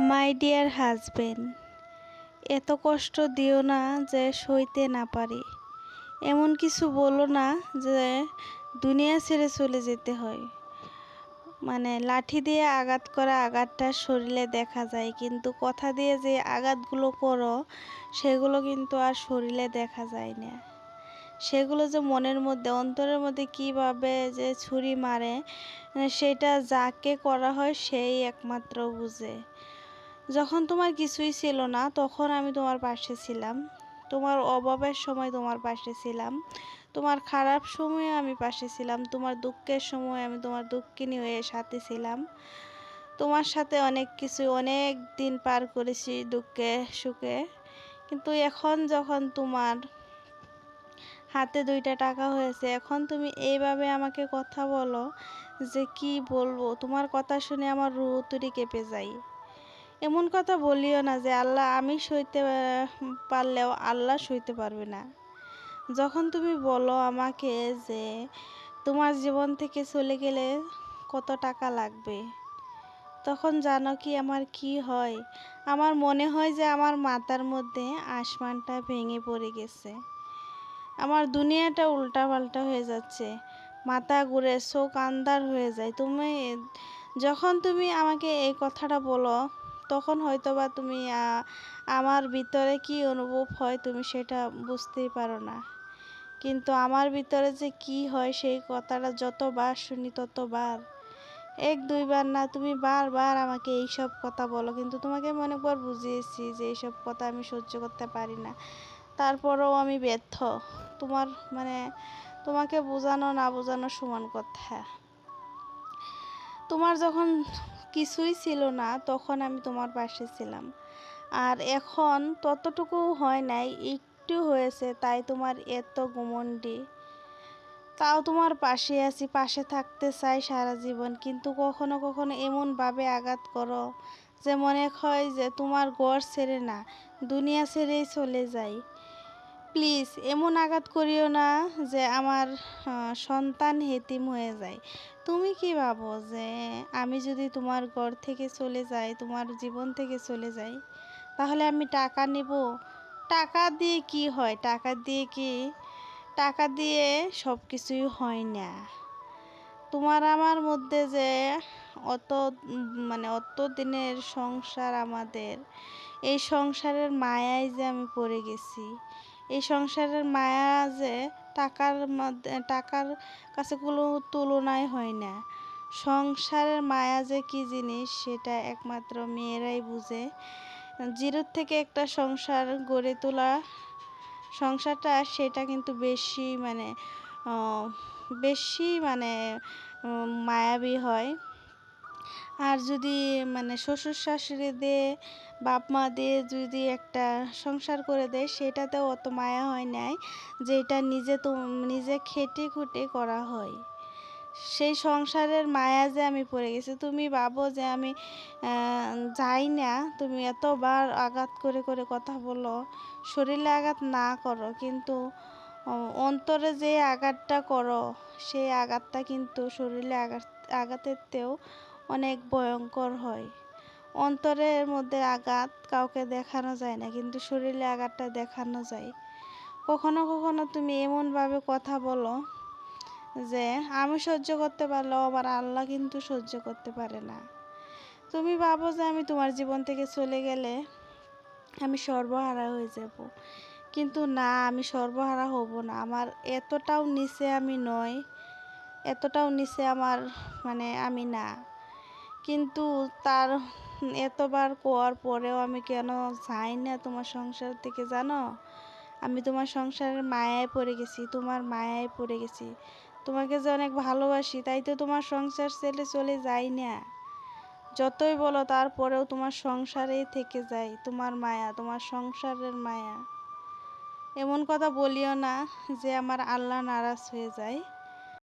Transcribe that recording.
My dear husband, এত কষ্ট দিও না যে সইতে না পারি। এমন কিছু বলো না যে দুনিয়া ছেড়ে চলে যেতে হয়। মানে লাঠি দিয়ে আঘাত করা আঘাতটা শরীরে দেখা যায়, কিন্তু কথা দিয়ে যে আঘাতগুলো করো, সেগুলো কিন্তু আর শরীরে দেখা যায় না। সেগুলো যে মনের মধ্যে, অন্তরের মধ্যে কীভাবে যে ছুরি মারে, সেটা যাকে করা হয় সেই একমাত্র বুঝে। যখন তোমার কিছুই ছিল না, তখন আমি তোমার পাশে ছিলাম। তোমার অভাবের সময় তোমার পাশে ছিলাম। তোমার খারাপ সময়ে আমি পাশে ছিলাম। তোমার দুঃখের সময় আমি তোমার দুঃখিনী হয়ে সাথে ছিলাম। তোমার সাথে অনেক কিছু, অনেক দিন পার করেছি দুঃখে, সুখে। কিন্তু এখন যখন তোমার হাতে দুইটা টাকা হয়েছে, এখন তুমি এইভাবে আমাকে কথা বলো যে কি বলব? তোমার কথা শুনে আমার রু তুরি কেঁপে যায়। এমন কথা বলিও না যে আল্লাহ আমি সইতে পারলেও আল্লাহ সইতে পারবে না। যখন তুমি বলো আমাকে যে তোমার জীবন থেকে চলে গেলে কত টাকা লাগবে, তখন জানো কি আমার কি হয়? আমার মনে হয় যে আমার মাথার মধ্যে আসমানটা ভেঙে পড়ে গেছে। আমার দুনিয়াটা উল্টা পাল্টা হয়ে যাচ্ছে। মাথা ঘুরে চোখ আন্দার হয়ে যায়। তুমি, যখন তুমি আমাকে এই কথাটা বলো তখন হয়তো বা তুমি আমার ভিতরে কি অনুভব হয় তুমি সেটা বুঝতেই পারো না। কিন্তু আমার ভিতরে যে কি হয় সেই কথাটা যতবার শুনি ততবার। এক, দুইবার না, তুমি বারবার আমাকে এইসব কথা বলো। কিন্তু তোমাকে মনে পর বুঝিয়েছি যে এইসব কথা আমি সহ্য করতে পারি না। তারপরেও আমি ব্যর্থ। তোমার মানে তোমাকে বোঝানো না বোঝানো সমান কথা। তোমার যখন কিছুই ছিল না, তখন আমি তোমার পাশে ছিলাম। আর এখন ততটুকু হয় নাই, একটু হয়েছে, তাই তোমার এত গুমন্ডি তাও তোমার পাশে আছি, পাশে থাকতে চাই সারা জীবন, কিন্তু কখনো কখনো এমনভাবে আঘাত করো যে মনে হয় যে তোমার গড় ছেড়ে না, দুনিয়া ছেড়েই চলে যায় প্লিজ, এমন আঘাত করিও না যে আমার সন্তান হেতিম হয়ে যায়। তুমি কি ভাবো যে আমি যদি তোমার ঘর থেকে চলে যাই, তোমার জীবন থেকে চলে যাই, তাহলে আমি টাকা নেব? টাকা দিয়ে কি হয়? টাকা দিয়ে কি, টাকা দিয়ে সব কিছুই হয় না। তোমার আমার মধ্যে যে অত মানে অত দিনের সংসার আমাদের, এই সংসারের মায়ায় যে আমি পড়ে গেছি, এই সংসারের মায়া যে টাকার মধ্যে, টাকার কাছে কোনো তুলনায় হয় না। সংসারের মায়া যে কী জিনিস, সেটা একমাত্র মেয়েরাই বুঝে। জিরোর থেকে একটা সংসার গড়ে তোলা, সংসারটা সেটা কিন্তু বেশি মানে বেশি মানে মায়াবী হয়। আর যদি মানে শ্বশুর শাশুড়ি দিয়ে বাপ মা দিয়ে যদি একটা সংসার করে দেয়, সেটাতেও অত মায়া হয় নাই যেটা নিজে তো, নিজে খেটে খুঁটে করা হয়। সেই সংসারের মায়া যে আমি পড়ে গেছি, তুমি ভাবো যে আমি যাই না, তুমি এতবার আঘাত করে করে কথা বলো, শরীরে আঘাত না করো, কিন্তু অন্তরে যে আঘাতটা করো, সেই আঘাতটা কিন্তু শরীরে আঘাত, আঘাতের আঘাতেরতেও অনেক ভয়ঙ্কর হয়। অন্তরের মধ্যে আঘাত কাউকে দেখানো যায় না, কিন্তু শরীরে আঘাতটা দেখানো যায়। কখনো কখনো তুমি এমনভাবে কথা বলো যে, আমি সহ্য করতে পারলেও আমার আল্লাহ কিন্তু সহ্য করতে পারে না। তুমি ভাবো যে, আমি তোমার জীবন থেকে চলে গেলে আমি সর্বহারা হয়ে যাব। কিন্তু না, আমি সর্বহারা হব না। আমার এতটাও নিচে আমি নয় এতটাও নিচে আমার মানে আমি না। কিন্তু তার এতবার কোয়ার পরেও আমি কেন যাই না তোমার সংসার থেকে জানো? আমি তোমার সংসারের মায়ায় পড়ে গেছি, তোমার মায়ায় পড়ে গেছি। তোমাকে যে অনেক ভালোবাসি, তাই তো তোমার সংসার ছেলে চলে যাই না। যতই বলো তারপরেও তোমার সংসারেই থেকে যাই তোমার মায়া, তোমার সংসারের মায়া। এমন কথা বলিও না যে আমার আল্লাহ নারাজ হয়ে যায়।